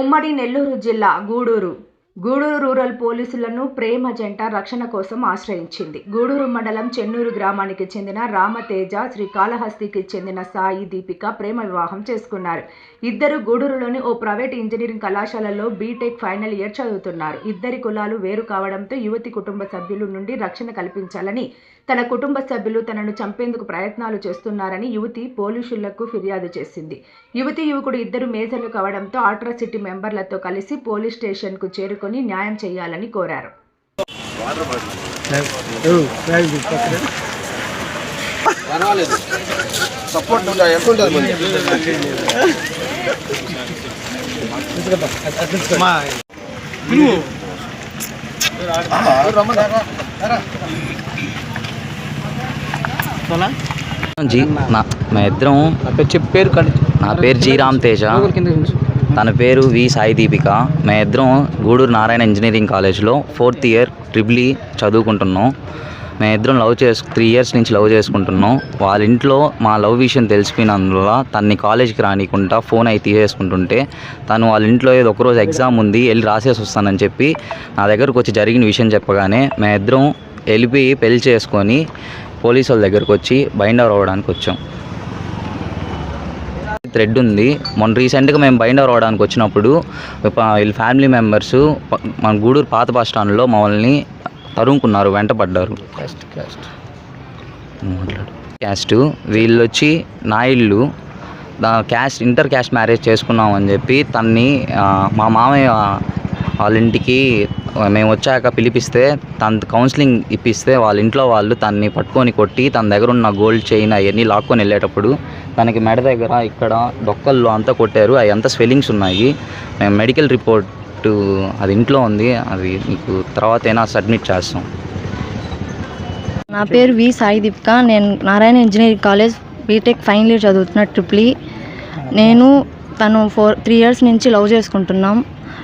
ఉమ్మడి నెల్లూరు జిల్లా గూడూరు. గూడూరు రూరల్ పోలీసులను ప్రేమ జంట రక్షణ కోసం ఆశ్రయించింది. గూడూరు మండలం చెన్నూరు గ్రామానికి చెందిన రామతేజ శ్రీకాళహస్తికి చెందిన సాయి దీపిక ప్రేమ వివాహం చేసుకున్నారు. ఇద్దరు గూడూరులోని ఓ ప్రైవేట్ ఇంజనీరింగ్ కళాశాలలో బీటెక్ ఫైనల్ ఇయర్ చదువుతున్నారు. ఇద్దరి కులాలు వేరు కావడంతో యువతి కుటుంబ సభ్యుల నుండి రక్షణ కల్పించాలని తన కుటుంబ సభ్యులు తనను చంపేందుకు ప్రయత్నాలు చేస్తున్నారని యువతి పోలీసులకు ఫిర్యాదు చేసింది. యువతి యువకుడు ఇద్దరు మేజర్లు కావడంతో ఆట్రాసిటీ మెంబర్లతో కలిసి పోలీస్ స్టేషన్కు చేరుకొని న్యాయం చేయాలని కోరారు. పర్వాలేదు. సపోర్ట్ ఎంత ఉంటుంది మరి జీ నా మా ఇద్దరం పేరు నా పేరు జీ రామ్ తేజ తన పేరు వి సాయి దీపిక. మా ఇద్దరం గూడూరు నారాయణ ఇంజనీరింగ్ కాలేజ్లో ఫోర్త్ ఇయర్ ట్రిపుల్ ఈ చదువుకుంటున్నాం. మేము ఇద్దరం లవ్ చేసు త్రీ ఇయర్స్ నుంచి లవ్ చేసుకుంటున్నాం. వాళ్ళ ఇంట్లో మా లవ్ విషయం తెలిసిపోయినందువల్ల తన్ని కాలేజ్కి రానికుండా ఫోన్ అయి తీసేసుకుంటుంటే తను వాళ్ళ ఇంట్లో ఏదో ఒకరోజు ఎగ్జామ్ ఉంది వెళ్ళి రాసేసి వస్తానని చెప్పి నా దగ్గరకు వచ్చి జరిగిన విషయం చెప్పగానే మేము ఇద్దరం వెళ్ళిపోయి పెళ్ళి చేసుకొని పోలీసు వాళ్ళ దగ్గరకు వచ్చి బైండ్ ఓవర్ అవ్వడానికి వచ్చాం. థ్రెడ్ ఉంది. మొన్న రీసెంట్గా మేము బైండ్ ఓవర్ అవ్వడానికి వచ్చినప్పుడు వీళ్ళ ఫ్యామిలీ మెంబర్స్ మన గూడూరు పాత బస్ స్టాండ్లో మమ్మల్ని తరుముకున్నారు వెంటపడ్డారు క్యాస్ట్ క్యాస్ట్. మాట్లాడు. క్యాస్ట్ వీళ్ళు వచ్చి నా ఇల్లు క్యాస్ట్ ఇంటర్ క్యాస్ట్ మ్యారేజ్ చేసుకున్నాం అని చెప్పి తన్ని మా మామయ్య వాళ్ళ ఇంటికి మేము వచ్చాక పిలిపిస్తే తన కౌన్సిలింగ్ ఇప్పిస్తే వాళ్ళ ఇంట్లో వాళ్ళు తన్ని పట్టుకొని కొట్టి తన దగ్గర ఉన్న గోల్డ్ చైన్ అవన్నీ లాక్కొని వెళ్ళేటప్పుడు తనకి మెడ దగ్గర ఇక్కడ డొక్కల్లో అంతా కొట్టారు. అవి అంతా స్వెల్లింగ్స్ ఉన్నాయి. మేము మెడికల్ రిపోర్ట్ అది ఇంట్లో ఉంది. అది మీకు తర్వాత అయినా సబ్మిట్ చేస్తాం. నా పేరు వి సాయి దీపిక. నేను Narayana engineering college BTech final year చదువుతున్న ట్రిప్లీ e. నేను తను ఫోర్ త్రీ ఇయర్స్ నుంచి లవ్ చేసుకుంటున్నాం.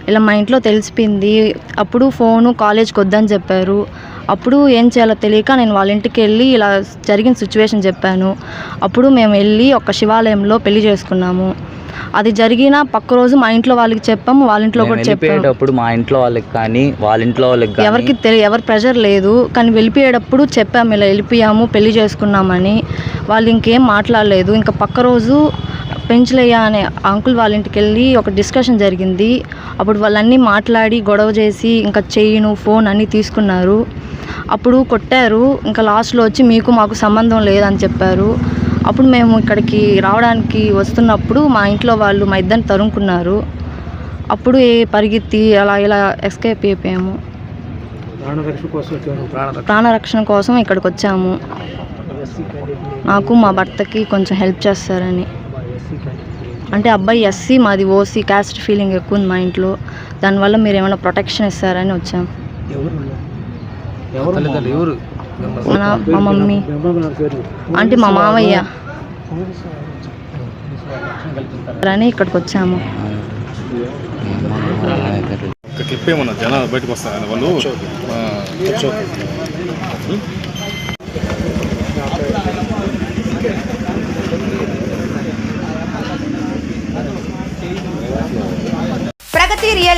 ఇలా మా ఇంట్లో తెలిసిపోయింది. అప్పుడు ఫోను కాలేజ్కి వద్దని చెప్పారు. అప్పుడు ఏం చేయాలో తెలియక నేను వాళ్ళ ఇంటికి వెళ్ళి ఇలా జరిగిన సిచ్యువేషన్ చెప్పాను. అప్పుడు మేము వెళ్ళి ఒక శివాలయంలో పెళ్ళి చేసుకున్నాము. అది జరిగిన పక్క రోజు మా ఇంట్లో వాళ్ళకి చెప్పాము వాళ్ళ ఇంట్లో కూడా చెప్పాము. వెళ్ళిపోయేటప్పుడు మా ఇంట్లో వాళ్ళకి కానీ వాళ్ళ ఇంట్లో వాళ్ళకి ఎవరికి తెలి ఎవరి ప్రెషర్ లేదు. కానీ వెళ్ళిపోయేటప్పుడు చెప్పాము ఇలా వెళ్ళిపోయాము పెళ్ళి చేసుకున్నామని. వాళ్ళు ఇంకేం మాట్లాడలేదు. ఇంకా పక్క రోజు పెంచులయ్య అనే అంకుల్ వాళ్ళ ఇంటికి వెళ్ళి ఒక డిస్కషన్ జరిగింది. అప్పుడు వాళ్ళన్నీ మాట్లాడి గొడవ చేసి ఇంకా చెయ్యిను ఫోన్ అన్నీ తీసుకున్నారు. అప్పుడు కొట్టారు. ఇంకా లాస్ట్లో వచ్చి మీకు మాకు సంబంధం లేదని చెప్పారు. అప్పుడు మేము ఇక్కడికి రావడానికి వస్తున్నప్పుడు మా ఇంట్లో వాళ్ళు మా ఇద్దరిని తరుముకున్నారు. అప్పుడు ఏ పరిగెత్తి అలా ఇలా ఎస్కేప్ అయిపోయాము. కోసం ప్రాణరక్షణ. కోసం ఇక్కడికి వచ్చాము. నాకు మా భర్తకి కొంచెం హెల్ప్ చేస్తారని. అంటే అబ్బాయి ఎస్సీ మాది ఓసీ క్యాస్ట్ ఫీలింగ్ ఎక్కువ ఉంది మా ఇంట్లో. దానివల్ల మీరు ఏమైనా ప్రొటెక్షన్ ఇస్తారని వచ్చాం. మా మమ్మీ. అంటే మా మామయ్య. అని ఇక్కడికి వచ్చాము. క్లిప్ ఏమన్నా? జనాలు బయటకు వస్తారు? వాళ్ళు ఆ, Pragati real